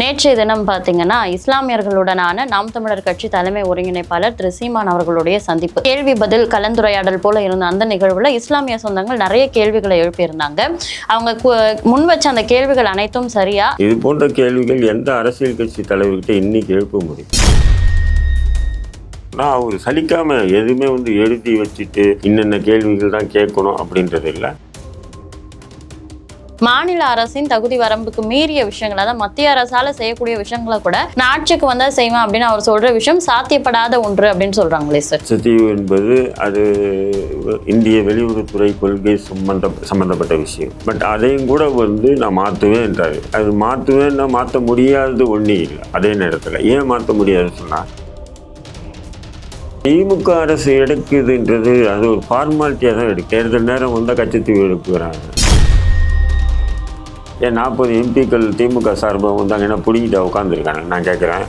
நேற்றைய தினம் பார்த்தீங்கன்னா இஸ்லாமியர்களுடனான நாம் தமிழர் கட்சி தலைமை ஒருங்கிணைப்பாளர் திரு சீமான் அவர்களுடைய சந்திப்பு. கேள்வி பதில் கலந்துரையாடல் போல இருந்த அந்த நிகழ்வுல இஸ்லாமிய சொந்தங்கள் நிறைய கேள்விகளை எழுப்பியிருந்தாங்க. அவங்க முன் வச்ச அந்த கேள்விகள் அனைத்தும் சரியா? இது போன்ற கேள்விகள் எந்த அரசியல் கட்சி தலைவர்கிட்ட இன்னைக்கு எழுப்ப முடியும்? நான் அவர் சலிக்காம எதுவுமே வந்து எழுதி வச்சுட்டு இன்னென்ன கேள்விகள் தான் கேட்கணும் அப்படின்றது இல்லை. மாநில அரசின் தகுதி வரம்புக்கு மீறிய விஷயங்கள் அதாவது மத்திய அரசால செய்யக்கூடிய விஷயங்களை கூட நான் ஆட்சிக்கு வந்தா செய்வேன் அப்படின்னு அவர் சொல்ற விஷயம் சாத்தியப்படாத ஒன்று அப்படின்னு சொல்றாங்களே சார். லட்சத்தீவு என்பது அது இந்திய வெளியுறவுத்துறை கொள்கை சம்பந்த சம்பந்தப்பட்ட விஷயம். பட் அதையும் கூட வந்து நான் மாற்றுவேன் என்றார். அது மாற்றுவேன்னா மாற்ற முடியாதது ஒன்றே இல்லை. அதே நேரத்தில் ஏன் மாற்ற முடியாதுன்னு சொன்னால் திமுக அரசு எடுக்குதுன்றது அது ஒரு ஃபார்மாலிட்டியாக தான் எடுக்கு தேர்தல் நேரம் வந்தால் கச்சத்தீவு எடுப்புகிறாங்க ஏன் நாற்பது எம்பிக்கள் திமுக சார்பாக வந்தாங்கன்னா பிடிங்கிட்டு உட்காந்துருக்காங்க நான் கேட்குறேன்.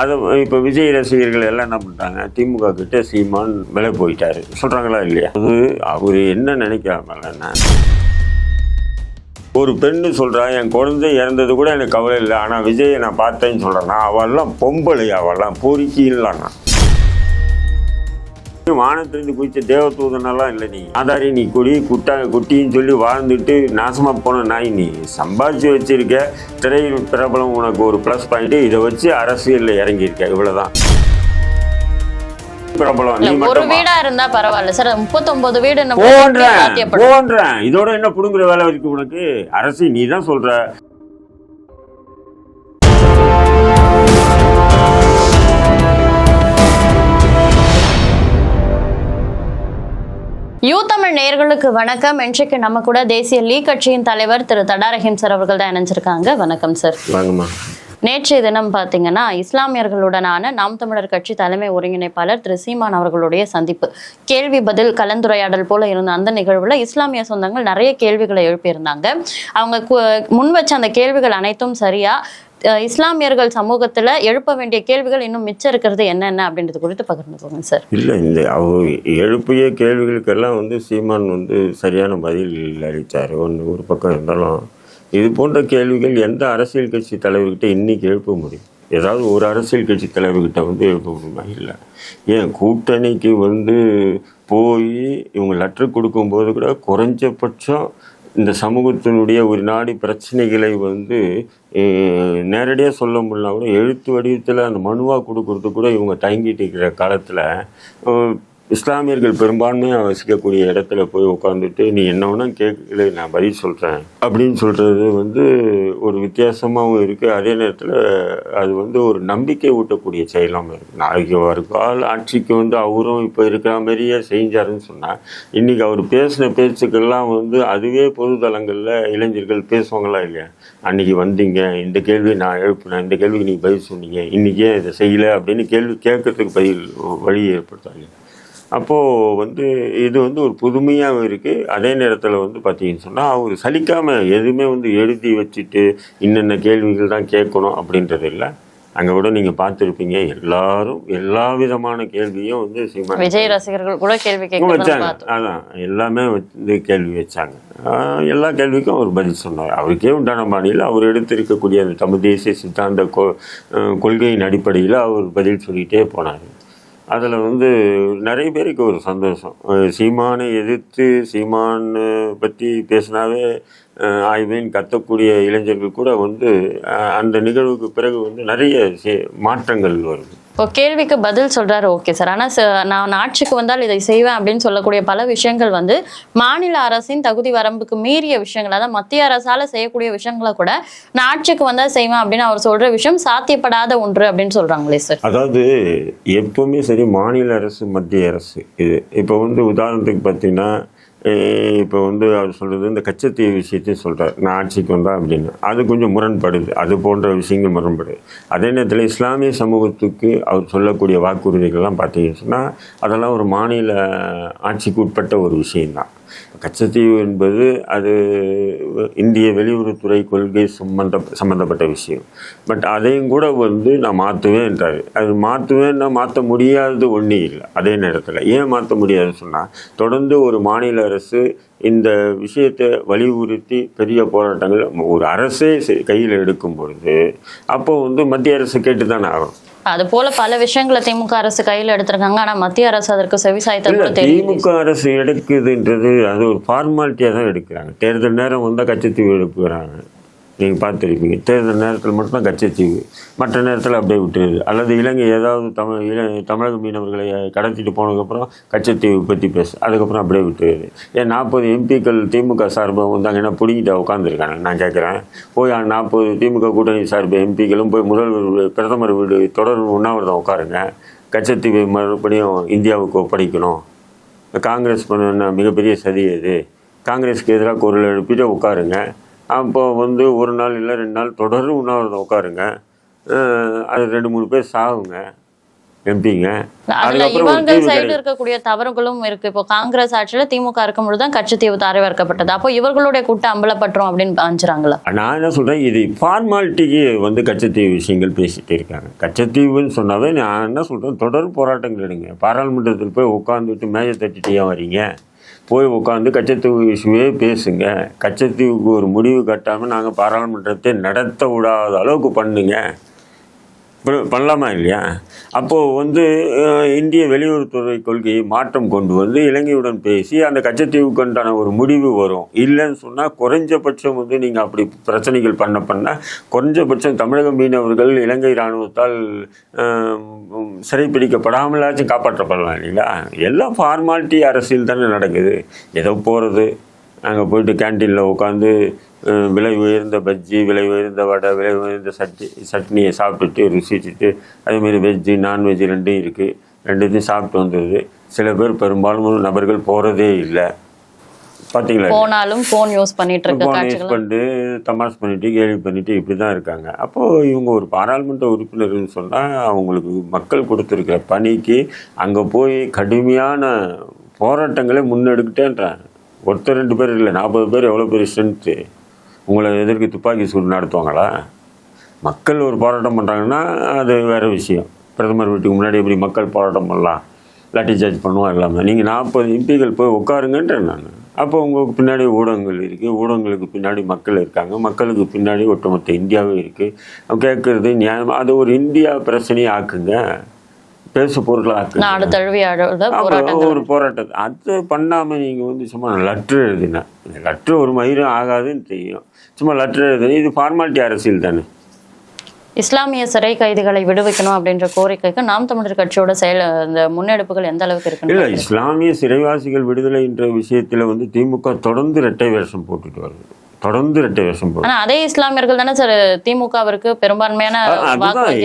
அது இப்போ விஜய் ரசிகர்கள் எல்லாம் என்ன பண்ணிட்டாங்க? திமுக கிட்ட சீமான் விலை போயிட்டாரு. சொல்கிறாங்களா இல்லையா? அது அவர் என்ன நினைக்கிறாங்கன்னா ஒரு பெண்ணு சொல்கிறா என் குழந்தை இறந்தது கூட எனக்கு கவலை இல்லை. ஆனால் விஜயை நான் பார்த்தேன்னு சொல்கிறேன்னா அவெல்லாம் பொம்பளை அவெல்லாம் பொறுக்கி இல்லைண்ணா. வானத்திலிருந்து குதிச்ச தேவதூதனெல்லாம் இல்லை நீ. ஆதாரி நீ குடி குட்டா குட்டின்னு சொல்லி வாழ்ந்துட்டு நாசமாக போன நாய் நீ. சம்பாதிச்சு வச்சிருக்க திரை பிரபலம் உனக்கு ஒரு ப்ளஸ் பாயிண்ட் இதை வச்சு அரசியலில் இறங்கியிருக்க. இவ்வளோதான் ஒரு வீடா இருந்தா பரவாயில்ல. சார் முப்பத்தொன்பது வீடு போன்றேன் இதோட என்ன புடுங்குற வேலை இருக்கு உனக்கு? அரசு நீ தான் சொல்ற. யூ தமிழ் நேயர்களுக்கு வணக்கம். இன்றைக்கு நம்ம கூட தேசிய லீ கட்சியின் தலைவர் திரு தடாரஹிம் சார் அவர்கள் தான் இணைஞ்சிருக்காங்க. வணக்கம் சார். நேற்றைய தினம் பார்த்தீங்கன்னா இஸ்லாமியர்களுடனான நாம் தமிழர் கட்சி தலைமை ஒருங்கிணைப்பாளர் திரு சீமான் அவர்களுடைய சந்திப்பு. கேள்வி பதில் கலந்துரையாடல் போல இருந்த அந்த நிகழ்வுல இஸ்லாமிய சொந்தங்கள் நிறைய கேள்விகளை எழுப்பியிருந்தாங்க. அவங்க முன் வச்ச அந்த கேள்விகள் அனைத்தும் சரியா? இஸ்லாமியர்கள் சமூகத்தில் எழுப்ப வேண்டிய கேள்விகள் இன்னும் மிச்சம் இருக்கிறது என்னென்ன அப்படின்றது குறித்து பகிர்ந்துக்கோங்க சார். இல்லை இந்த அவர் எழுப்பிய கேள்விகளுக்கெல்லாம் வந்து சீமான் வந்து சரியான பதில் அளித்தார் ஒன்று ஒரு பக்கம் இருந்தாலும் இது போன்ற கேள்விகள் எந்த அரசியல் கட்சி தலைவர்கிட்ட இன்னைக்கு எழுப்ப முடியும்? ஏதாவது ஒரு அரசியல் கட்சி தலைவர்கிட்ட வந்து எழுப்ப முடியுமா? இல்லை. ஏன் கூட்டணிக்கு வந்து போய் இவங்க லெட்டர் கொடுக்கும்போது கூட குறைஞ்சபட்சம் இந்த சமூகத்தினுடைய ஒரு நாடி பிரச்சனைகளை வந்து நேரடியாக சொல்ல முடியல கூட எழுத்து வடிவத்தில் அந்த மனுவாக கொடுக்கறது கூட இவங்க தயங்கிட்டு இருக்கிற காலத்தில் இஸ்லாமியர்கள் பெரும்பான்மையாக வசிக்கக்கூடிய இடத்துல போய் உட்காந்துட்டு நீ என்ன வேணா கேட்கல நான் பதில் சொல்கிறேன் அப்படின்னு சொல்கிறது வந்து ஒரு வித்தியாசமாகவும் இருக்குது அதே நேரத்தில் அது வந்து ஒரு நம்பிக்கை ஊட்டக்கூடிய செயலாகவும் இருக்குது நாளைக்கு வருகால் ஆட்சிக்கு வந்து அவரும் இப்போ இருக்கிற மாதிரியே செஞ்சாருன்னு சொன்னால் இன்றைக்கி அவர் பேசின பேச்சுக்கெல்லாம் வந்து அதுவே பொது இளைஞர்கள் பேசுவாங்களா இல்லையா? அன்றைக்கி வந்தீங்க இந்த கேள்வி நான் எழுப்பினேன் இந்த கேள்விக்கு நீங்கள் பதில் சொன்னீங்க இன்றைக்கி இதை செய்யலை? அப்படின்னு கேள்வி கேட்கறதுக்கு பதில் வழி ஏற்படுத்தாங்க அப்போது வந்து இது வந்து ஒரு புதுமையாகவும் இருக்குது அதே நேரத்தில் வந்து பார்த்தீங்கன்னு சொன்னால் அவர் சலிக்காமல் எதுவுமே வந்து எழுதி வச்சுட்டு இன்னென்ன கேள்விகள் தான் கேட்கணும் அப்படின்றது இல்லை. அங்கே கூட நீங்கள் பார்த்துருப்பீங்க எல்லாரும் எல்லா விதமான கேள்வியும் வந்து சீமான் விஜய் ரசிகர்கள் கூட கேள்வி வச்சாங்க. அதான் எல்லாமே வந்து கேள்வி வச்சாங்க. எல்லா கேள்விக்கும் அவர் பதில் சொன்னார். அவருக்கே உண்டான பாணியில் அவர் எடுத்திருக்கக்கூடிய அந்த தமிழ் தேசிய சித்தாந்த கொள்கையின் அடிப்படையில் அவர் பதில் சொல்லிகிட்டே போனார். அதில் வந்து நிறைய பேருக்கு ஒரு சந்தோஷம். சீமானை எதிர்த்து சீமான் பற்றி பேசினாவே ஆய்வின் கத்தக்கூடிய இளைஞர்கள் கூட வந்து அந்த நிகழ்வுக்கு பிறகு வந்து நிறைய சே- மாற்றங்கள் வருது. இப்போ கேள்விக்கு பதில் சொல்கிறாரு ஓகே சார் ஆனால் நான் ஆட்சிக்கு வந்தால் இதை செய்வேன் அப்படின்னு சொல்லக்கூடிய பல விஷயங்கள் வந்து மாநில அரசின் தகுதி வரம்புக்கு மீறிய விஷயங்கள். அதாவது மத்திய அரசால் செய்யக்கூடிய விஷயங்களை கூட நான் ஆட்சிக்கு வந்தால் செய்வேன் அப்படின்னு அவர் சொல்கிற விஷயம் சாத்தியப்படாத ஒன்று அப்படின்னு சொல்கிறாங்களே சார் அதாவது எப்பவுமே சரி மாநில அரசு மத்திய அரசு. இது இப்போ வந்து உதாரணத்துக்கு பார்த்தீங்கன்னா இப்போ வந்து அவர் சொல்கிறது இந்த கச்சத்தீவு விஷயத்தையும் சொல்கிறார் நான் ஆட்சிக்கு வந்தால் அப்படின்னு. அது கொஞ்சம் முரண்படுது. அது போன்ற விஷயங்கள் முரண்படுது. அதே நேரத்தில் இஸ்லாமிய சமூகத்துக்கு அவர் சொல்லக்கூடிய வாக்குறுதிகள்லாம் பார்த்தீங்கன்னு சொன்னால் அதெல்லாம் ஒரு மாநில ஆட்சிக்கு உட்பட்ட ஒரு விஷயம்தான். கச்சத்தீவு என்பது அது இந்திய வெளியுறவுத்துறை கொள்கை சம்பந்த சம்மந்தப்பட்ட விஷயம். பட் அதையும் கூட வந்து நான் மாற்றுவேன் என்றாரு. அது மாற்றுவேன்னா மாற்ற முடியாதது ஒன்றே இல்லை அதே நேரத்தில். ஏன் மாற்ற முடியாதுன்னு சொன்னால் தொடர்ந்து ஒரு மாநில அரசு இந்த விஷயத்தை வலியுறுத்தி பெரிய போராட்டங்கள் ஒரு அரசே கையில் எடுக்கும் பொழுது அப்போ வந்து மத்திய அரசு கேட்டு தானே ஆகணும். அது போல பல விஷயங்களை திமுக அரசு கையில எடுத்திருக்காங்க. ஆனா மத்திய அரசு அதற்கு செவிசாய்த்த திமுக அரசு எடுக்குதுன்றது அது ஒரு ஃபார்மாலிட்டியாக தான் எடுக்கிறாங்க. தேர்தல் நேரம் வந்தால் கச்சத்தீவு எடுப்புகிறாங்க நீங்கள் பார்த்துருப்பீங்க. தேர்தல் நேரத்தில் மட்டும்தான் கச்சத்தீவு மற்ற நேரத்தில் அப்படியே விட்டுருது. அல்லது இலங்கை ஏதாவது தமிழ் இல தமிழக மீனவர்களை கடத்திட்டு போனதுக்கப்புறம் கச்சத்தீவு பற்றி பேசு. அதுக்கப்புறம் அப்படியே விட்டுருது. ஏன் நாற்பது எம்பிக்கள் திமுக சார்பாக வந்தாங்க. என்ன பிடிங்கிட்டு உட்காந்துருக்காங்க நான் கேட்குறேன் போய் நாற்பது திமுக கூட்டணி சார்பு எம்பிக்களும் போய் முதல்வர் வீடு பிரதமர் வீடு தொடர் உண்ணாவிரதம் உட்காருங்க. கச்சத்தீவை மறுபடியும் இந்தியாவுக்கு ஒப்படைக்கணும். காங்கிரஸ் பண்ண மிகப்பெரிய சதி அது காங்கிரஸ்க்கு எதிராக குரல் எழுப்பிட்டு உட்காருங்க. அப்போ வந்து ஒரு நாள் இல்லை ரெண்டு நாள் தொடர்ந்து உண்ணாவிரதம் உட்காருங்க. அது ரெண்டு மூணு பேர் சாகுங்க எம்பிங்க. தீர்வு சைடு. இருக்கக்கூடிய தவறுகளும் இருக்கு. இப்போ காங்கிரஸ் ஆட்சியில திமுக இருக்கும் பொழுதுதான் கட்சித்தீவு தாரைவார்க்கப்பட்டது அப்போ இவர்களுடைய கூட்டம் அம்பலப்பட்டுரும் அப்படின்னு அஞ்சுறாங்களா நான் என்ன சொல்கிறேன் இது ஃபார்மாலிட்டிக்கு வந்து கச்சத்தீவு விஷயங்கள் பேசிகிட்டே இருக்காங்க. கச்சத்தீவுன்னு சொன்னாவே நான் என்ன சொல்கிறேன் தொடர் போராட்டங்கள் எடுங்க. பாராளுமன்றத்தில் போய் உட்காந்துட்டு மேஜை தட்டிட்டு ஏன் வரீங்க போய் உட்காந்து கச்சத்தீவு இஷ்யூவே பேசுங்க. கச்சத்தீவுக்கு ஒரு முடிவு கட்டாமல் நாங்கள் பாராளுமன்றத்தை நடத்த விடாத அளவுக்கு பண்ணுங்க. பண்ணலாமா இல்லையா? அப்போது வந்து இந்திய வெளியுறவுத்துறை கொள்கையை மாற்றம் கொண்டு வந்து இலங்கையுடன் பேசி அந்த கச்சத்தீவுக்குண்டான ஒரு முடிவு வரும். இல்லைன்னு சொன்னால் குறைஞ்சபட்சம் வந்து நீங்கள் அப்படி பிரச்சனைகள் பண்ண பண்ண குறைஞ்சபட்சம் தமிழக மீனவர்கள் இலங்கை இராணுவத்தால் சிறைப்பிடிக்கப்படாமலாச்சும் காப்பாற்றப்படலாம் இல்லைங்களா? எல்லாம் ஃபார்மாலிட்டி அரசியல் தானே நடக்குது. ஏதோ போகிறது அங்கே போயிட்டு கேன்டீனில் உட்காந்து விலை உயர்ந்த பஜ்ஜி விலை உயர்ந்த வடை விலை உயர்ந்த சட்னி சட்னியை சாப்பிட்டுட்டு ருசிச்சுட்டு அதேமாரி வெஜ்ஜு நான்வெஜ் ரெண்டும் இருக்குது ரெண்டுத்தையும் சாப்பிட்டு வந்துடுது சில பேர் பெரும்பாலும் நபர்கள் போகிறதே இல்லை. பார்த்தீங்களா போனாலும் போன் யூஸ் பண்ணிட்டு இருக்க போன் யூஸ் பண்ணிட்டு தமாஷ் பண்ணிட்டு கேலி பண்ணிட்டு இப்படி தான் இருக்காங்க. அப்போது இவங்க ஒரு பாராளுமன்ற உறுப்பினர்னு சொன்னால் அவங்களுக்கு மக்கள் கொடுத்துருக்கிற பணிக்கு அங்கே போய் கடுமையான போராட்டங்களை முன்னெடுக்கிட்டேன்றாங்க ஒருத்தர் ரெண்டு பேர் இல்லை நாற்பது பேர் எவ்வளோ பெரிய ஸ்ட்ரென்த்து உங்களை எதிர்க்கு துப்பாக்கி சூடு நடத்துவாங்களா? மக்கள் ஒரு போராட்டம் பண்ணுறாங்கன்னா அது வேறு விஷயம். பிரதமர் வீட்டுக்கு முன்னாடி எப்படி மக்கள் போராட்டம் பண்ணலாம்? லாட்டி சார்ஜ் பண்ணுவோம் எல்லாமே. நீங்கள் நாற்பது எம்பிகள் போய் உட்காருங்கன்றேன் நான். அப்போ உங்களுக்கு பின்னாடி ஊடகங்கள் இருக்குது ஊடகங்களுக்கு பின்னாடி மக்கள் இருக்காங்க. மக்களுக்கு பின்னாடி ஒட்டுமொத்த இந்தியாவே இருக்குது கேட்குறது நியாயமாக அது ஒரு இந்தியா பிரச்சனையை ஆக்குங்க. பேசு பொருளாக நாடு தழுவிய ஒரு போராட்டத்தை. அது பண்ணாமல் நீங்கள் வந்து சும்மா லெட்ரு எழுதினா. லெட்ரு ஒரு மயிரும் ஆகாதுன்னு தெரியும். சும்மா லெட்ரு எழுதுனா இது ஃபார்மாலிட்டி அரசியல் தானே. இஸ்லாமிய சிறை கைதிகளை விடுவிக்கணும் அப்படின்ற கோரிக்கைக்கு நாம் தமிழர் கட்சியோட செயல் இந்த முன்னெடுப்புகள் எந்த அளவுக்கு இல்லை இருக்கு இஸ்லாமிய சிறைவாசிகள் விடுதலை என்ற விஷயத்தில் வந்து திமுக தொடர்ந்து இரட்டை வேஷம் போட்டுட்டு வருது. தொடர்ந்து இரட்டை வேஷம் போட்டு ஆனா அதே இஸ்லாமியர்கள் தானே சார் திமுகவிற்கு பெரும்பான்மையான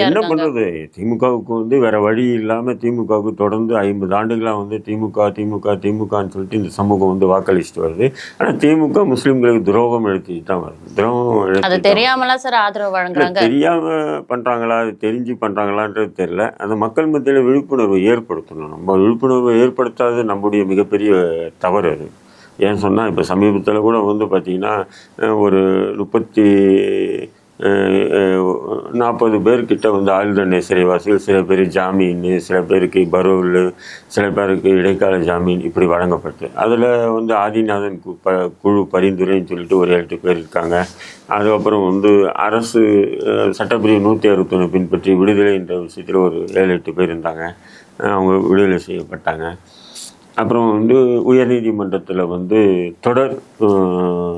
என்ன பண்றது? திமுகவுக்கு வந்து வேற வழி இல்லாம திமுகவுக்கு தொடர்ந்து ஐம்பது ஆண்டுகளா வந்து திமுக திமுக திமுகன்னு சொல்லிட்டு இந்த சமூகம் வந்து வாக்களிச்சுட்டு வருது. ஆனா திமுக முஸ்லிம்களுக்கு துரோகம் எழுத்திட்டு தான் வருது. துரோகம் அது தெரியாமலாம் சார் ஆதரவு வழங்குறாங்க? தெரியாம பண்றாங்களா அது தெரிஞ்சு பண்றாங்களான்றது தெரியல. அந்த மக்கள் மத்தியில விழிப்புணர்வு ஏற்படுத்தணும். நம்ம விழிப்புணர்வு ஏற்படுத்தாதது நம்முடைய மிகப்பெரிய தவறு அது. ஏன் சொன்னால் இப்போ சமீபத்தில் கூட வந்து பார்த்தீங்கன்னா ஒரு முப்பத்தி நாற்பது பேர்கிட்ட வந்து ஆயுள் தண்டனை சிறைவாசிகள் சில பேர் ஜாமீன் சில பேருக்கு பரோல் சில பேருக்கு இடைக்கால ஜாமீன் இப்படி வழங்கப்பட்டு அதில் வந்து ஆதிநாதன் கு- ப குழு பரிந்துரைன்னு சொல்லிட்டு ஒரு எட்டு பேர் இருக்காங்க. அதுக்கப்புறம் வந்து அரசு சட்டப்பிரிவு நூற்றி அறுபத்தொன்று பின்பற்றி விடுதலை என்ற விஷயத்தில் ஒரு ஏழு எட்டு பேர் இருந்தாங்க. அவங்க விடுதலை செய்யப்பட்டாங்க. அப்புறம் வந்து உயர்நீதிமன்றத்தில் வந்து தொடர் அஹ்,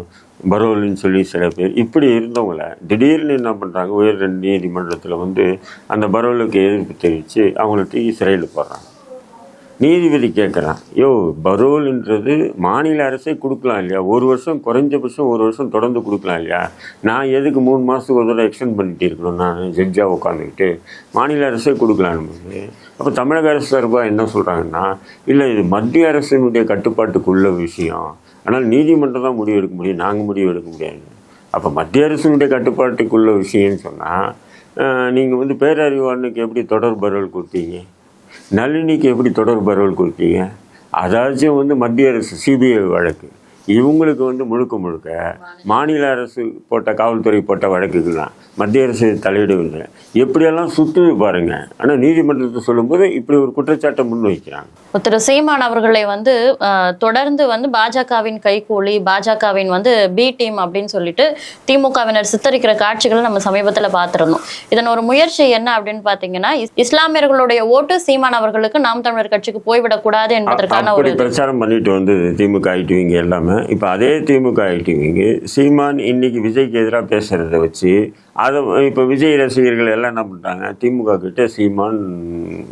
பரோல்னு சொல்லி சில பேர் இப்படி இருந்தவங்கள திடீர்னு என்ன பண்ணுறாங்க உயர் நீதிமன்றத்தில் வந்து அந்த பரோலுக்கு எதிர்ப்பு தெரிவித்து அவங்கள தூக்கி சிறையில் போடுறாங்க. நீதிபதி கேட்குறான் யோ பரோல்ன்றது மாநில அரசே கொடுக்கலாம் இல்லையா? ஒரு வருஷம் குறைஞ்சபட்சம் ஒரு வருஷம் தொடர்ந்து கொடுக்கலாம் இல்லையா? நான் எதுக்கு மூணு மாதத்துக்கு ஒரு தடவை எக்ஸ்டெண்ட் பண்ணிட்டு இருக்கணும்? நான் ஜட்ஜாக உட்காந்துக்கிட்டு மாநில அரசே கொடுக்கலான்னு போது அப்போ தமிழக அரசு சார்பாக என்ன சொல்கிறாங்கன்னா இல்லை இது மத்திய அரசினுடைய கட்டுப்பாட்டுக்குள்ள விஷயம். ஆனால் நீதிமன்றம் தான் முடிவு எடுக்க முடியும். நாங்கள் முடிவு எடுக்க முடியாது. அப்போ மத்திய அரசினுடைய கட்டுப்பாட்டுக்குள்ள விஷயம்னு சொன்னால் நீங்கள் வந்து பேரறிவாளனுக்கு எப்படி தொடர் பரோல் கொடுத்தீங்க நளினிக்கு எப்படி தொடர் பரோல் கொடுத்தீங்க அதாச்சும் வந்து மத்திய அரசு சிபிஐ வழக்கு. இவங்களுக்கு வந்து முழுக்க முழுக்க மாநில அரசு போட்ட காவல்துறை போட்ட வழக்குகள்லாம் மத்திய அரசு தலையிடவில்லை. எப்படியெல்லாம் சுற்றுது பாருங்க. ஆனால் நீதிமன்றத்தை சொல்லும்போது இப்படி ஒரு குற்றச்சாட்டை முன்வைக்கிறாங்க. திரு சீமான் அவர்களை வந்து தொடர்ந்து வந்து பாஜகவின் கைகூலி பாஜகவின் வந்து பி டீம் அப்படின்னு சொல்லிட்டு திமுகவினர் சித்தரிக்கிற காட்சிகளை நம்ம சமீபத்துல பார்த்திருந்தோம். இதன் ஒரு முயற்சி என்ன அப்படின்னு பாத்தீங்கன்னா இஸ்- இஸ்லாமியர்களுடைய ஓட்டு சீமான் அவர்களுக்கு நாம் தமிழர் கட்சிக்கு போய்விடக்கூடாது என்பதற்கான ஒரு பிரச்சாரம் பண்ணிட்டு வந்தது திமுக ஐடிவிங்க எல்லாமே. இப்போ அதே திமுக ஐடிவிங்க சீமான் இன்னைக்கு விஜய்க்கு எதிராக பேசுறத வச்சு அதை இப்போ விஜய் ரசிகர்கள் எல்லாம் என்ன பண்ணிட்டாங்க? திமுக கிட்ட சீமான்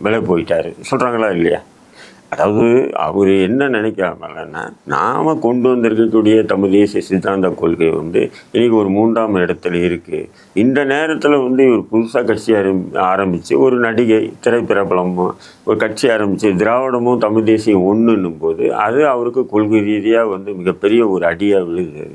விலை போயிட்டாரு. சொல்கிறாங்களா இல்லையா? அதாவது அவர் என்ன நினைக்கிறாங்கன்னா நாம கொண்டு வந்திருக்கக்கூடிய தமிழ் தேசிய சித்தாந்த கொள்கை வந்து இன்றைக்கி ஒரு மூன்றாம் இடத்துல இருக்குது இந்த நேரத்தில் வந்து இவர் புதுசாக கட்சி ஆரம்பி ஆரம்பித்து ஒரு நடிகை திரைப்பிரபலமும் ஒரு கட்சி ஆரம்பித்து திராவிடமும் தமிழ் தேசியம் ஒன்றுன்னும் போது அது அவருக்கு கொள்கை ரீதியாக வந்து மிகப்பெரிய ஒரு அடியாக விழுது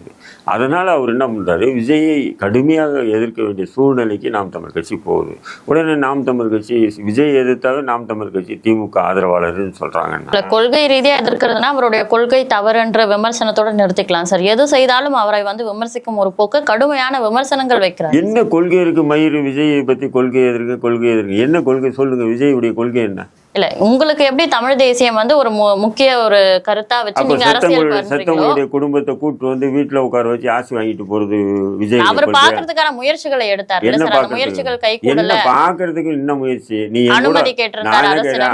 அதனால் அவர் என்ன பண்ணுறாரு விஜயை கடுமையாக எதிர்க்க வேண்டிய சூழ்நிலைக்கு நாம் தமிழ் கட்சி போகுது. உடனே நாம் தமிழ் கட்சி விஜய் எதிர்த்தாலும் நாம் தமிழ் கட்சி திமுக ஆதரவாளர்னு சொல்கிறாங்கன்னா இல்ல, கொள்கை ரீதியா எதிர்க்கிறதுனா அவருடைய கொள்கை தவறுன்ற விமர்சனத்தோட நிறுத்திக்கலாம். சார் எது செய்தாலும் அவரை வந்து விமர்சிக்கும் ஒரு போக்கு கடுமையான விமர்சனங்கள் வைக்கிறார். என்ன கொள்கை இருக்கு? மயிறு விஜயை பத்தி கொள்கை எதிர்க்கு கொள்கை எதிர்க்கு. என்ன கொள்கை? சொல்லுங்க விஜயுடைய கொள்கை என்ன? இல்ல உங்களுக்கு எப்படி தமிழ் தேசியம் வந்து ஒரு முக்கிய ஒரு கருத்தா வச்சு அப்ப நீங்க அரசியல் செத்தவங்களுடைய குடும்பத்தை கூட்டு வந்து வீட்டுல உட்கார வச்சு ஆசி வாங்கிட்டு போறது விஜய் அவர் பாக்குறதுக்கான முயற்சிகளை எடுத்தார் என்ன? முயற்சிகள் கை என்ன பாக்குறதுக்கு என்ன முயற்சி? நீ அனுமதி கேட்டிருந்தார்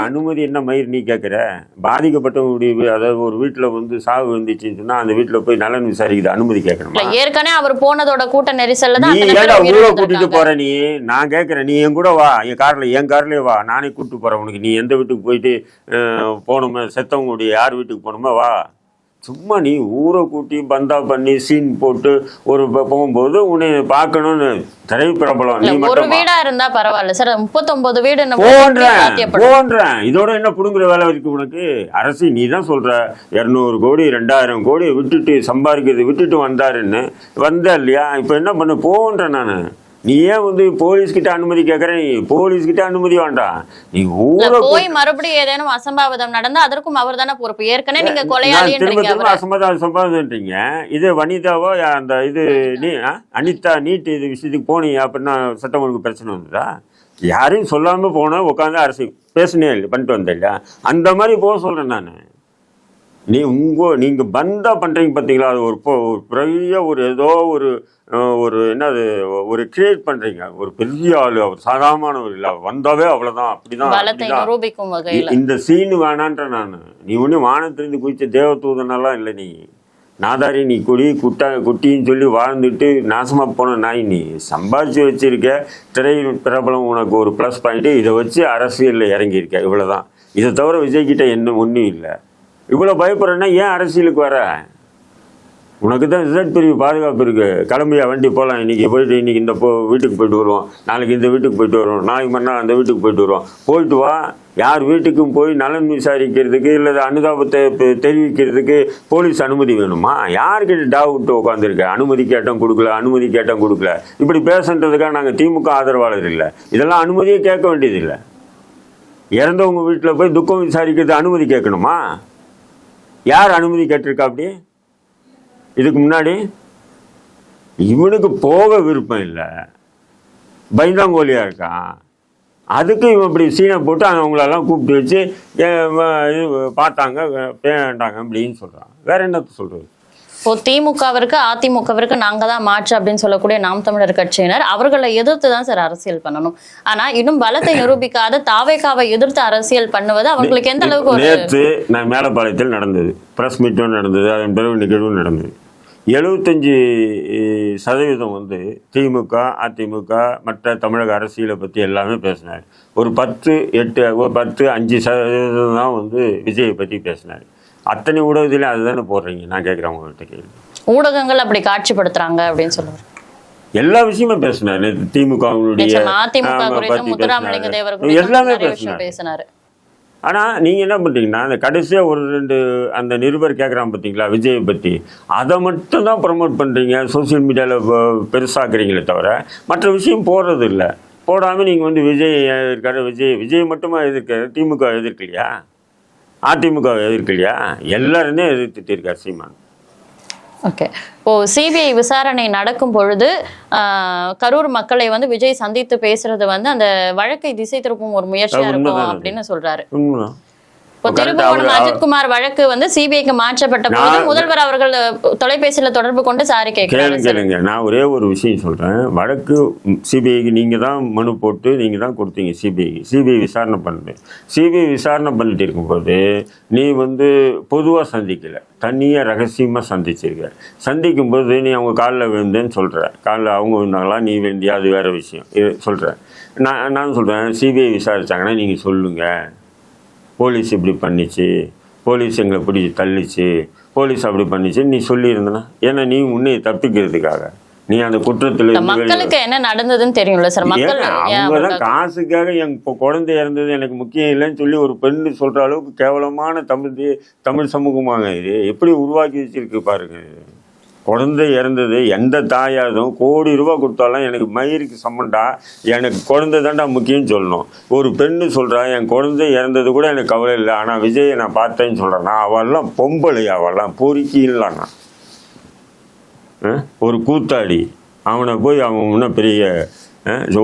அனுமதி என்ன மயிர் நீ கேட்குற பாதிக்கப்பட்டவங்களுடைய அதாவது ஒரு வீட்டுல வந்து சாவு வந்துச்சுன்னு சொன்னா அந்த வீட்டுல போய் நலன் விசாரிக்குது. அனுமதி கேட்கணுமா ஏற்கனவே அவர் போனதோட கூட்ட நெரிசல்ல தான் நீ ஊரை. கூட்டிட்டு போற நீ? நான் கேட்கறேன் நீ என் கூட வா. என் கார்ல என் கார்லயே வா. நானே கூட்டிட்டு போறேன் உனக்கு. நீ எந்த வீட்டுக்கு போயிட்டு போகணுமே செத்தவங்களுடைய யார் வீட்டுக்கு போகணுமோ வா. சும்மா நீ ஊரை கூட்டி பந்தா பண்ணி சீன் போட்டு ஒரு போகும்போது உன்னை பார்க்கணும்னு திரைப்பிரபலம் இல்ல நீ ஒரு வீடா இருந்தா பரவாயில்ல. சார் முப்பத்தொன்பது வீடு போன்றேன் போன்றேன். இதோட என்ன புடுங்குற வேலை இருக்கு உனக்கு? அரசு நீ தான் சொல்ற. இரநூறு கோடி ரெண்டாயிரம் கோடி விட்டுட்டு சம்பாதிக்கிறது விட்டுட்டு வந்தாருன்னு. வந்த இல்லையா? இப்போ என்ன பண்ண போன்றேன் நான். நீ ஏன் வந்து போலீஸ் கிட்ட அனுமதி கேட்கற நீ போலீஸ் கிட்ட அனுமதி வேண்டாம் நீ ஊரை போய் மறுபடியும் ஏதேனும் அசம்பாவிதம் நடந்தா அதற்கும் அவர் தானே பொறுப்பு. ஏற்கனவே நீங்க நான் திரும்ப திரும்ப அவரை. அசம்பதம் சம்பாதின்றீங்க இது வனிதாவோ அந்த இது நீ? அனிதா நீட் இது விஷயத்துக்கு போனீங்க அப்படின்னா சட்டம் ஒழுங்கு பிரச்சனை வந்ததா? யாரையும் சொல்லாம போனா உட்காந்து அரசு பேசுனே இல்லை பண்ணிட்டு வந்தேன் இல்லையா அந்த மாதிரி போக சொல்றேன் நான். நீ உங்க நீங்க பந்தா பண்றீங்க பார்த்தீங்களா அது ஒரு ஒரு பெரிய ஒரு ஏதோ ஒரு ஒரு என்னது ஒரு கிரியேட் பண்றீங்க. ஒரு பெரிய ஆளு அவர் சாதாரணமானவர் இல்லை. வந்தாவே அவ்வளவுதான். அப்படிதான் இந்த சீன் வேணான்ற நான். நீ ஒன்றும் வானத்திலிருந்து குதிச்ச தேவதூதனெல்லாம் இல்லை நீ. நாதாரி நீ குடி குட்டா குட்டின்னு சொல்லி வாழ்ந்துட்டு நாசமா போன நாய் நீ. சம்பாதிச்சு வச்சிருக்க திரை பிரபலம் உனக்கு ஒரு ப்ளஸ் பாயிண்ட் இதை வச்சு அரசியலில் இறங்கியிருக்க. இவ்வளவுதான். இதை தவிர விஜய் கிட்ட என்ன ஒன்றும் இல்லை. இவ்வளோ பயப்படுறேன்னா ஏன் அரசியலுக்கு வர? உனக்கு தான் ரிசல்ட் பிரிவு பாதுகாப்பு இருக்குது கிளம்பியா வண்டி போகலாம் இன்றைக்கி போயிட்டு இன்றைக்கி இந்த போ வீட்டுக்கு போயிட்டு வருவோம். நாளைக்கு இந்த வீட்டுக்கு போயிட்டு வருவோம். நாளைக்கு மறுநாள் அந்த வீட்டுக்கு போயிட்டு வருவோம். போயிட்டு வா. யார் வீட்டுக்கும் போய் நலன் விசாரிக்கிறதுக்கு இல்லை அனுதாபத்தை தெரிவிக்கிறதுக்கு போலீஸ் அனுமதி வேணுமா? யார்கிட்ட டாவ் விட்டு உட்காந்துருக்க அனுமதி கேட்டோம் கொடுக்கல அனுமதி கேட்டோம் கொடுக்கல. இப்படி பேசுன்றதுக்காக நாங்கள் திமுக ஆதரவாளர் இல்லை. இதெல்லாம் அனுமதியே கேட்க வேண்டியதில்லை. இறந்தவங்க வீட்டில் போய் துக்கம் விசாரிக்கிறது அனுமதி கேட்கணுமா? யார் அனுமதி கேட்டிருக்கா அப்படி? இதுக்கு முன்னாடி? இவனுக்கு போக விருப்பம் இல்லை. பயந்தாங்கோலியா இருக்கான் அதுக்கு இவன் இப்படி சீனை போட்டு அவங்களெல்லாம் கூப்பிட்டு வச்சு இது பார்த்தாங்க வேண்டாங்க அப்படின்னு சொல்கிறான் வேற என்னத்தை சொல்கிறது இப்போ திமுகவிற்கு அதிமுகவிற்கு நாங்க தான் மாற்று அப்படின்னு சொல்லக்கூடிய நாம் தமிழர் கட்சியினர் அவர்களை எதிர்த்து தான் சார் அரசியல் பண்ணணும். ஆனா இன்னும் பலத்தை நிரூபிக்காத தாவேக்காவை எதிர்த்து அரசியல் பண்ணுவது அவங்களுக்கு எந்த அளவுக்கு நேற்று நான் மேலப்பாளையத்தில் நடந்தது. பிரஸ் மீட்டும் நடந்தது அதன் பிறகு நிகழ்வும் நடந்தது. எழுபத்தஞ்சி சதவீதம் வந்து திமுக அதிமுக மற்ற தமிழக அரசியலை பற்றி எல்லாமே பேசினார். ஒரு பத்து எட்டு ஒரு பத்து அஞ்சு சதவீதம் தான் வந்து விஜயை பற்றி பேசினார். அத்தனை ஊடகத்திலையும் அதுதானே போடுறீங்க? நான் கேட்குறேன் உங்கள்கிட்ட கேள்வி ஊடகங்கள் அப்படி காட்சிப்படுத்துறாங்க அப்படின்னு சொல்லுவார் எல்லா விஷயமும் பேசினார். திமுகவுடைய அதிமுக பத்தி எல்லாமே பேசினார். ஆனால் நீங்கள் என்ன பண்ணுறீங்கன்னா அந்த கடைசியாக ஒரு ரெண்டு அந்த நிருபர் கேட்குறான் பார்த்தீங்களா விஜயை பற்றி அதை மட்டும் தான் ப்ரமோட் பண்ணுறீங்க சோஷியல் மீடியாவில் பெருசாக்குறீங்களே தவிர மற்ற விஷயம் போடுறது இல்லை போடாமல் நீங்கள் வந்து விஜய் இருக்காரு? விஜய் விஜய் மட்டுமா எதிர்க்காரு திமுக எதிர்க்கலையா? அதிமுக எதிர்க்கலையா எல்லாருமே எதிர்த்துட்டு இருக்கார் சீமான் ஓகே இப்போ சிபிஐ விசாரணை நடக்கும் பொழுது கரூர் மக்களை வந்து விஜய் சந்தித்து பேசுறது வந்து அந்த வழக்கை திசை திருப்பும் ஒரு முயற்சியா இருக்கும். அப்படின்னு சொல்றாரு. திருபுவனம் அஜித்குமார் வழக்கு வந்து சிபிஐக்கு மாற்றப்பட்ட போது முதல்வர் அவர்கள் தொலைபேசியில தொடர்பு கொண்டு சாரி கேட்கிறாரு கேளுங்க நான் ஒரே ஒரு விஷயம் சொல்கிறேன் வழக்கு சிபிஐக்கு நீங்கள் தான் மனு போட்டு நீங்கள் தான் கொடுத்தீங்க சிபிஐக்கு சிபிஐ விசாரணை பண்ணுது. சிபிஐ விசாரணை பண்ணிட்டு இருக்கும்போது நீ வந்து பொதுவாக சந்திக்கல. தனியாக ரகசியமாக சந்திச்சிருக்க சந்திக்கும் போது நீ அவங்க காலில் விழுந்தேன்னு சொல்கிற காலில் அவங்க விழுந்தாங்களா? நீ விழுந்தியா? அது வேறு விஷயம். இது சொல்கிறேன் நான் நான் சொல்கிறேன் சிபிஐ விசாரிச்சாங்கன்னா நீங்கள் சொல்லுங்கள் போலீஸ் இப்படி பண்ணிச்சு போலீஸ் எங்களை பிடிச்சி தள்ளிச்சு போலீஸ் அப்படி பண்ணிச்சு நீ சொல்லியிருந்தனா? ஏன்னா நீ உன்னை தப்பிக்கிறதுக்காக. நீ அந்த குற்றத்தில் மக்களுக்கு என்ன நடந்ததுன்னு தெரியும்ல சார்? மக்கள் ஏன் அவங்க அவர்கள் தான் காசுக்காக என் இப்போ குழந்தை இறந்தது எனக்கு முக்கியம் இல்லைன்னு சொல்லி ஒரு பெண்ணு சொல்ற அளவுக்கு கேவலமான தமிழ் தமிழ் சமூகமாங்க இது. எப்படி உருவாக்கி வச்சிருக்கு பாருங்க. குழந்தை இறந்தது எந்த தாயாரும் கோடி ரூபா கொடுத்தாலும் எனக்கு மயிருக்கு சம்மண்டா எனக்கு குழந்தை தாண்டா முக்கியம்னு சொல்லணும். ஒரு பெண்ணு சொல்கிறா என் குழந்தை இறந்தது கூட எனக்கு கவலை இல்லை ஆனால் விஜயை நான் பார்த்தேன்னு சொல்கிறேன்னா அவெல்லாம் பொம்பளை அவெல்லாம் பொறுக்கி இல்லைண்ணா ஒரு கூத்தாடி. அவனை போய் அவன் முன்ன பெரிய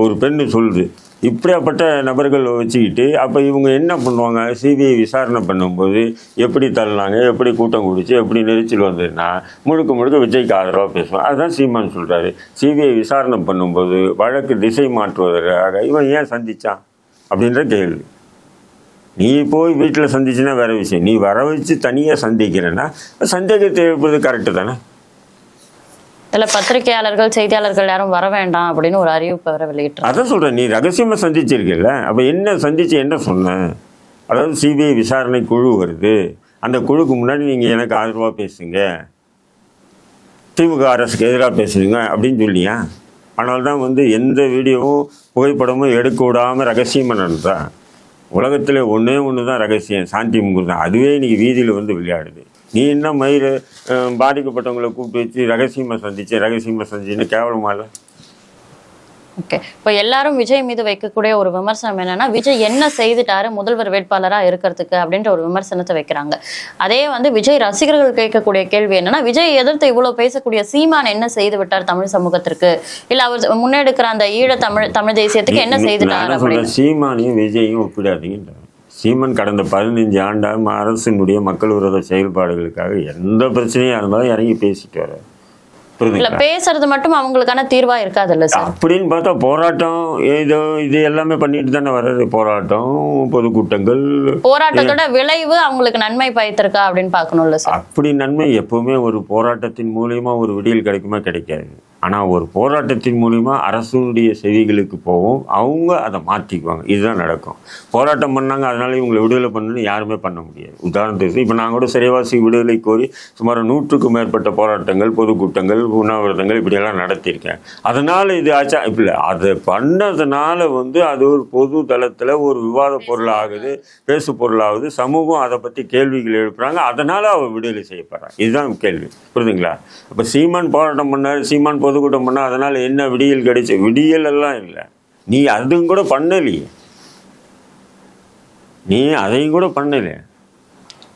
ஒரு பெண்ணு சொல்லுது. இப்படியாப்பட்ட நபர்கள் வச்சுக்கிட்டு அப்போ இவங்க என்ன பண்ணுவாங்க? சிபிஐ விசாரணை பண்ணும்போது எப்படி தள்ளினாங்க எப்படி கூட்டம் குடிச்சு எப்படி நெரிச்சல் வந்ததுன்னா முழுக்க முழுக்க விஜய்க்கு ஆதரவாக பேசுவோம் அதுதான் சீமான் சொல்கிறாரு சிபிஐ விசாரணை பண்ணும்போது வழக்கு திசை மாற்றுவதற்காக இவன் ஏன் சந்தித்தான் அப்படின்ற கேள்வி. நீ போய் வீட்டில் சந்திச்சுன்னா வேறு விஷயம். நீ வர வச்சு தனியாக சந்திக்கிறேன்னா சந்தேகத்தை எழுப்புறது கரெக்டு தானே? இதுல பத்திரிகையாளர்கள் செய்தியாளர்கள் யாரும் வர வேண்டாம் அப்படின்னு ஒரு அறிவிப்பு வர வெளியிட்டு அதான் சொல்கிறேன் நீ ரகசியமாக சந்திச்சிருக்கல அப்போ என்ன சந்திச்சு என்ன சொன்ன? அதாவது சிபிஐ விசாரணை குழு வருது. அந்த குழுக்கு முன்னாடி நீங்கள் எனக்கு ஆதரவாக பேசுங்க. திமுக அரசுக்கு எதிராக பேசுங்க அப்படின்னு சொல்லியா? ஆனால் தான் வந்து எந்த வீடியோவும் புகைப்படமும் எடுக்க விடாமல் ரகசியமாக நடந்தா உலகத்தில் ஒன்றே ஒன்று தான் ரகசியம். சாந்தி முகூர்த்தம். அதுவே இன்றைக்கி வீதியில் வந்து விளையாடுது. நீ என்ன அஹ், பாதிக்கப்பட்டவங்களை கூப்பிட்டு வச்சு ரகசியமாக சந்திச்சு ரகசியமாக சந்திச்சுன்னு கேவலமா இல்லை? ஓகே. இப்போ எல்லாரும் விஜய் மீது வைக்கக்கூடிய ஒரு விமர்சனம் என்னன்னா விஜய் என்ன செய்துட்டாரு முதல்வர் வேட்பாளரா இருக்கிறதுக்கு அப்படின்ற ஒரு விமர்சனத்தை வைக்கிறாங்க. அதே வந்து விஜய் ரசிகர்கள் கேட்கக்கூடிய கேள்வி என்னன்னா விஜய் எதிர்த்து இவ்வளவு பேசக்கூடிய சீமான் என்ன செய்து விட்டார் தமிழ் சமூகத்திற்கு? இல்ல அவர் முன்னெடுக்கிற அந்த ஈழ தமிழ் தமிழ் தேசியத்துக்கு என்ன செய்துட்டார் சீமானையும் விஜயையும் ஒப்பிடாதீங்கன்ற சீமான் கடந்த பதினஞ்சு ஆண்டாக அரசினுடைய மக்கள் விரோத செயல்பாடுகளுக்காக எந்த பிரச்சனையா இருந்தாலும் இறங்கி பேசிட்டு வர பேசுறது மட்டும் அவங்களுக்கான தீர்வா இருக்காதுல்ல சார் அப்படின்னு பார்த்தா போராட்டம் ஏதோ இது எல்லாமே பண்ணிட்டு தானே வர்றது போராட்டம் பொதுக்கூட்டங்கள். போராட்டத்தோட விளைவு அவங்களுக்கு நன்மை பயத்திருக்கா அப்படின்னு பார்க்கணும்ல சார் அப்படி நன்மை எப்பவுமே ஒரு போராட்டத்தின் மூலியமா ஒரு விடியல் கிடைக்குமா? கிடைக்காது. ஆனால் ஒரு போராட்டத்தின் மூலிமா அரசுடைய செய்திகளுக்கு போகும் அவங்க அதை மாற்றிக்குவாங்க. இதுதான் நடக்கும். போராட்டம் பண்ணாங்க அதனால இவங்களை விடுதலை பண்ணணும்னு யாருமே பண்ண முடியாது. உதாரணத்துக்கு இப்போ நாங்கள் கூட சிறைவாசி விடுதலை கோரி சுமார் நூற்றுக்கும் மேற்பட்ட போராட்டங்கள் பொதுக்கூட்டங்கள் உண்ணாவிரதங்கள் இப்படியெல்லாம் நடத்தியிருக்கேன். அதனால் இது ஆச்சா இப்படி இல்லை அதை பண்ணதுனால வந்து அது ஒரு பொது தளத்தில் ஒரு விவாத பொருளாகுது பேசு பொருளாகுது சமூகம் அதை பற்றி கேள்விகள் எழுப்புறாங்க அதனால் அவர் விடுதலை செய்யப்படுறாங்க இதுதான் கேள்வி. புரியுதுங்களா? இப்போ சீமான் போராட்டம் பண்ணார் சீமான் பொதுக்கூட்டம் பண்ணார் அதனால் என்ன விடியல் கிடைச்சு? விடியல் எல்லாம் இல்லை. நீ அதுவும் கூட பண்ணலையே. நீ அதையும் கூட பண்ணலையே.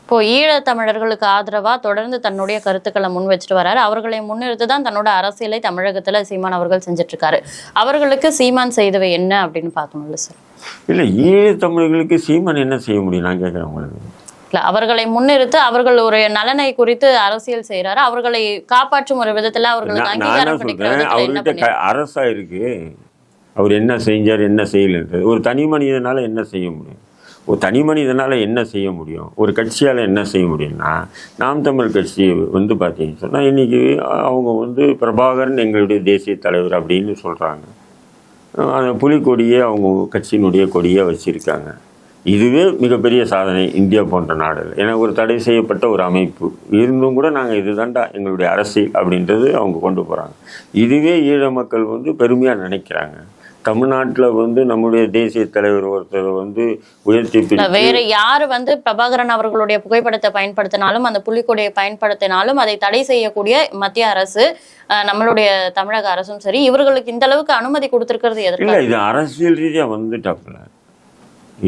இப்போ ஈழத் தமிழர்களுக்கு ஆதரவா தொடர்ந்து தன்னுடைய கருத்துக்களை முன் வச்சுட்டு வராரு. அவர்களை முன்னிறுத்து தான் தன்னோட அரசியலை தமிழகத்துல சீமான் அவர்கள் செஞ்சுட்டு இருக்காரு அவர்களுக்கு சீமான் செய்தவை என்ன அப்படின்னு பார்க்கணும்ல சார்? இல்லை ஈழத் தமிழர்களுக்கு சீமான் என்ன செய்ய முடியும்? நான் கேட்குறேன் உங்களுக்கு. இல்ல அவர்களை முன்னிறுத்து அவர்கள் ஒரு நலனை குறித்து அரசியல் செய்யறாரு அவர்களை காப்பாற்றும் ஒரு விதத்துல அவர்களுக்கு அரசா இருக்கு அவர் என்ன செஞ்சார் என்ன செய்யலைன்றது. ஒரு தனி மனிதனால என்ன செய்ய முடியும்? ஒரு தனி மனிதனால என்ன செய்ய முடியும்? ஒரு கட்சியால் என்ன செய்ய முடியும்னா நாம் தமிழ் கட்சி வந்து பார்த்தீங்கன்னு சொன்னால் இன்னைக்கு அவங்க வந்து பிரபாகரன் எங்களுடைய தேசிய தலைவர் அப்படின்னு சொல்கிறாங்க அந்த புலிக்கொடியே அவங்க கட்சியினுடைய கொடியை வச்சுருக்காங்க. இதுவே மிகப்பெரிய சாதனை இந்தியா போன்ற நாடுகள். ஏன்னா ஒரு தடை செய்யப்பட்ட ஒரு அமைப்பு. இருந்தும் கூட நாங்கள் இதுதான்டா எங்களுடைய அரசியல் அப்படின்றது அவங்க கொண்டு போகிறாங்க இதுவே ஈழ மக்கள் வந்து பெருமையாக நினைக்கிறாங்க. தமிழ்நாட்டில் வந்து நம்முடைய தேசிய தலைவர் ஒருத்தர் வந்து உயர்த்தி வேற யாரு வந்து பிரபாகரன் அவர்களுடைய புகைப்படத்தை பயன்படுத்தினாலும் அந்த புலிக்கொடியை பயன்படுத்தினாலும் அதை தடை செய்யக்கூடிய மத்திய அரசு நம்மளுடைய தமிழக அரசும் சரி இவர்களுக்கு இந்த அளவுக்கு அனுமதி கொடுத்திருக்கிறது இல்லை எதற்காக இது அரசியல் ரீதியாக வந்துட்டாப்புல.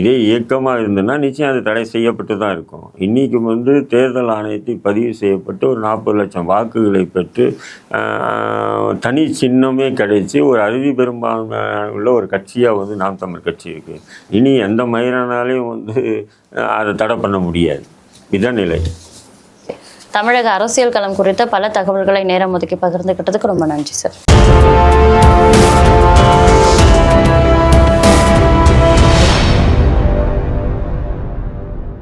இதே இயக்கமாக இருந்ததுன்னா நிச்சயம் அது தடை செய்யப்பட்டு தான் இருக்கும். இன்றைக்கி வந்து தேர்தல் ஆணையத்தில் பதிவு செய்யப்பட்டு ஒரு நாற்பது லட்சம் வாக்குகளை பெற்று தனி சின்னமே கிடைச்சி ஒரு அறுதி பெரும்பான்மை உள்ள ஒரு கட்சியாக வந்து நாம் தமிழ் கட்சி இருக்குது இனி எந்த மயிரானாலையும் வந்து அதை தடை பண்ண முடியாது. இதான் நிலை. தமிழக அரசியல் களம் குறித்த பல தகவல்களை நேரம் ஒதுக்கி பகிர்ந்துக்கிட்டதுக்கு ரொம்ப நன்றி சார்.